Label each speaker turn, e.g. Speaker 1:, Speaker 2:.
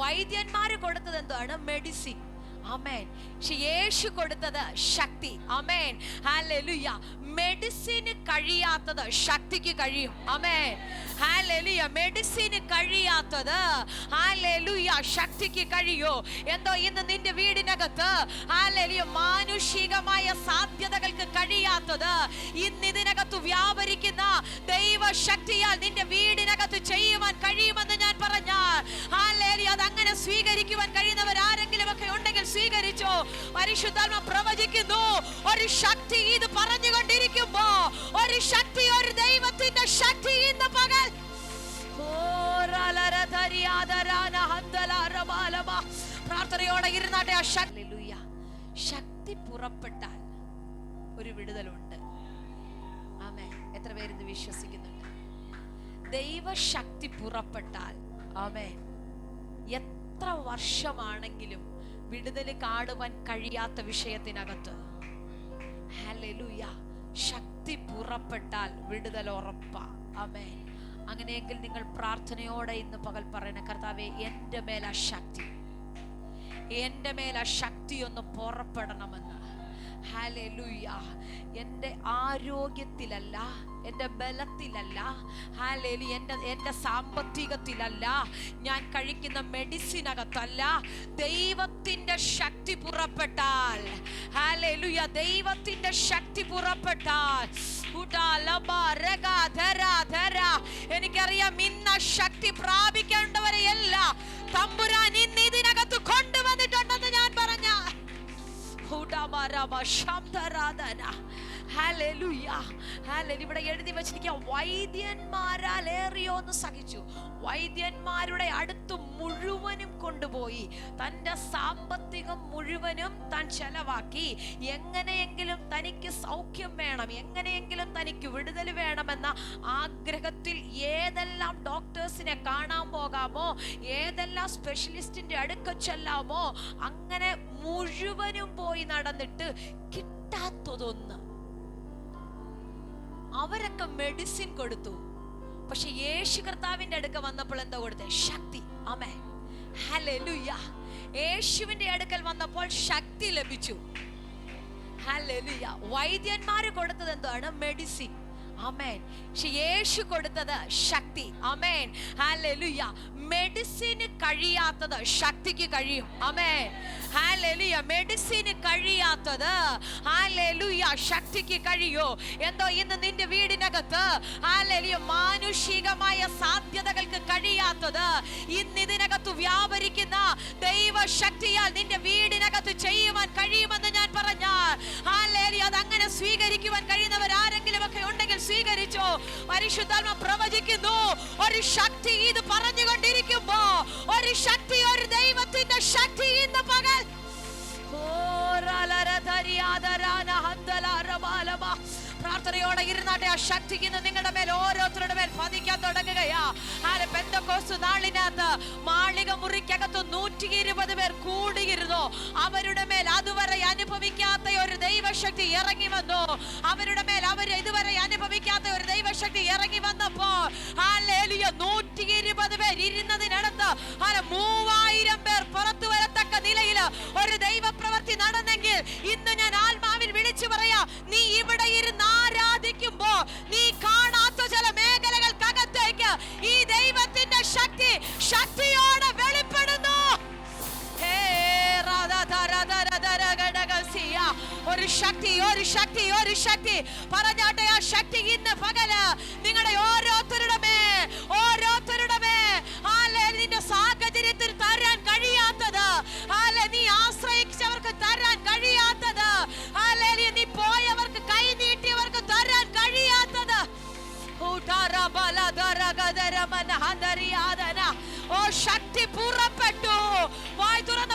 Speaker 1: വൈദ്യന്മാര് കൊടുത്തത് എന്താണ്? മെഡിസിൻ അമേൻ പക്ഷെ യേശു കൊടുത്തത് ശക്തി. അമേൻ ഹാലലുയ മെഡിസിന് കഴിയാത്തത് ശക്തിക്ക് കഴിയും. അമേൻ ഹാലലുയ മെഡിസിന് കഴിയാത്തത് ഹാലലുയ ശക്തിക്ക് കഴിയോ? എന്തോ ഇന്ന് നിന്റെ വീടിനകത്ത് ഹാലലുയ മാനുഷികമായ സാധ്യതകൾക്ക് കഴിയാത്തത് ഇന്ന് ഇതിനകത്ത് വ്യാപരിക്കുന്ന ദൈവശക്തിയാൽ നിന്റെ വീടിനകത്ത് ചെയ്യുവാൻ കഴിയുമെന്ന് പരിശുദ്ധാത്മ പ്രവചിക്കുന്നു. ഒരു ശക്തി ഇത് പറഞ്ഞുകൊണ്ടിരിക്കുമ്പോ ഒരു ശക്തി ഒരു ദൈവത്തിന്റെ ശക്തി ഇന്ന് പകൽ. പ്രാർത്ഥനയോടെ ഇരുന്നാട്ടെ ആ ശക്തി പുറപ്പെട്ടാൽ ഒരു വിടുതലുണ്ട്. ആമേ എത്ര പേരിത് വിശ്വസിക്കുന്നുണ്ട്? ദൈവശക്തി പുറപ്പെട്ടാൽ ആമേ എത്ര വർഷമാണെങ്കിലും വിടുതൽ കാണുവാൻ കഴിയാത്ത വിഷയത്തിനകത്ത്. ശക്തി പുറപ്പെട്ടാൽ വിടുതൽ ഉറപ്പ. അമേ അങ്ങനെയെങ്കിൽ നിങ്ങൾ പ്രാർത്ഥനയോടെ ഇന്ന് പകൽ പറയണ കർത്താവെ എന്റെ മേൽ ആ ശക്തി. എന്റെ മേൽ ആ ശക്തി ഒന്ന് പുറപ്പെടണമെന്ന്. എന്റെ ആരോഗ്യത്തിലല്ല എന്റെ ബലത്തിലല്ല ഹാലേലു എന്റെ എന്റെ സാമ്പത്തികത്തിലല്ല ഞാൻ കഴിക്കുന്ന മെഡിസിനകത്തല്ല ദൈവത്തിന്റെ ശക്തി പുറപ്പെട്ടാൽ ഹാലേലുയ ദൈവത്തിന്റെ ശക്തി പുറപ്പെട്ടാൽ. എനിക്കറിയാം ഇന്ന ശക്തി പ്രാപിക്കേണ്ടവരെയല്ല തമ്പുരാൻ rama şamda radana. ഇവിടെ എഴുതി വെച്ചിരിക്കാം വൈദ്യന്മാരാൽ ഏറിയോ എന്ന് സഹിച്ചു. വൈദ്യന്മാരുടെ അടുത്ത് മുഴുവനും കൊണ്ടുപോയി. തന്റെ സാമ്പത്തികം മുഴുവനും താൻ ചെലവാക്കി. എങ്ങനെയെങ്കിലും തനിക്ക് സൗഖ്യം വേണം. എങ്ങനെയെങ്കിലും തനിക്ക് വിടുതൽ വേണമെന്ന ആഗ്രഹത്തിൽ ഏതെല്ലാം ഡോക്ടേഴ്സിനെ കാണാൻ പോകാമോ? ഏതെല്ലാം സ്പെഷ്യലിസ്റ്റിന്റെ അടുക്ക ചെല്ലാമോ? അങ്ങനെ മുഴുവനും പോയി നടന്നിട്ട് കിട്ടാത്തതൊന്ന് അവരൊക്കെ മെഡിസിൻ കൊടുത്തു. പക്ഷെ യേശു കർത്താവിന്റെ അടുക്ക വന്നപ്പോൾ എന്താ കൊടുത്തേ? ശക്തി. അമേ ഹല്ലേലൂയ. യേശുവിന്റെ അടുക്കൽ വന്നപ്പോൾ ശക്തി ലഭിച്ചു. ഹല്ലേലൂയ. വൈദ്യന്മാര് കൊടുത്തത് എന്താണ്? മെഡിസിൻ അമേൻ പക്ഷെ യേശു കൊടുത്തത് ശക്തി. അമേൻ ഹലലുയ മെഡിസിന് കഴിയാത്തത് ശക്തിക്ക് കഴിയും. അമേൻ ഹല്ലേലൂയ മെഡിസിന് കഴിയാത്തത്. ഹല്ലേലൂയ ശക്തിക്ക് കഴിയോ? എന്തോ ഇന്ന് നിന്റെ വീടിനകത്ത്. ഹല്ലേലൂയ മാനുഷികമായ സാധ്യതകൾക്ക് കഴിയാത്തത്. ഇന്ന് ഇതിനകത്ത് വ്യാപരിക്കുന്ന ദൈവശക്തിയാൽ നിന്റെ വീടിനകത്ത് ചെയ്യുവാൻ കഴിയുമെന്ന് ഞാൻ പറഞ്ഞാൽ. ഹല്ലേലൂയ അത് അങ്ങനെ സ്വീകരിക്കുവാൻ കഴിയുന്നവർ ആരെങ്കിലും ഒക്കെ ഉണ്ടെങ്കിൽ സ്വീകരിച്ചോ. പരിശുദ്ധാത്മ പ്രവചിക്കുന്നു. ഒരു ശക്തി ഇത് പ്രാർത്ഥനയോടെ ഇരുന്നാട്ടെ ആ ശക്തി ഇന്ന് നിങ്ങളുടെ മേൽ ഓരോരുത്തരുടെ മേൽ പതിക്കാൻ തുടങ്ങുകയാ. ആരെ പെന്തക്കോസ് നാളിനകത്ത് മാളിക മുറിക്കകത്ത് നൂറ്റി ഇരുപത് പേർ കൂടിയിരുന്നു. അവരുടെ മേൽ അതുവരെ അനുഭവിക്കാത്ത ഒരു ദൈവശക്തി ഇറങ്ങി വന്നു. അവരുടെ മേൽ അവർ ഇതുവരെ അനുഭവിക്കാത്ത ഒരു ദൈവശക്തി ഇറങ്ങി വന്നപ്പോ നൂറ്റി ഇരുപത് പേർ ഇരുന്നതിനടുത്ത് മൂവായിരം പേർ പുറത്തു വരത്തക്ക നിലയിൽ ഒരു ദൈവപ്രവൃത്തി ഒരു ശക്തി ഒരു ശക്തി ഒരു ശക്തി. പറഞ്ഞാട്ടെ ആ ശക്തി ഇന്ന് പകൽ നിങ്ങളുടെ ഓരോരുത്തരുടെ മേ ഓരോരുത്തരുടെ മേ. ആലെ നിന്റെ സാഹചര്യത്തിൽ തരാൻ കഴിയാത്തത്. ആലെ നീ ആശ്രയിച്ചവർക്ക് തരാൻ കഴിയാത്തത്. ആലെ നീ പോയവർക്ക് കൈ നീട്ടിയവർക്ക് തരാൻ കഴിയാത്തത്. ഓ ശക്തി പുറപ്പെട്ടു. വായ് തുറന്ന്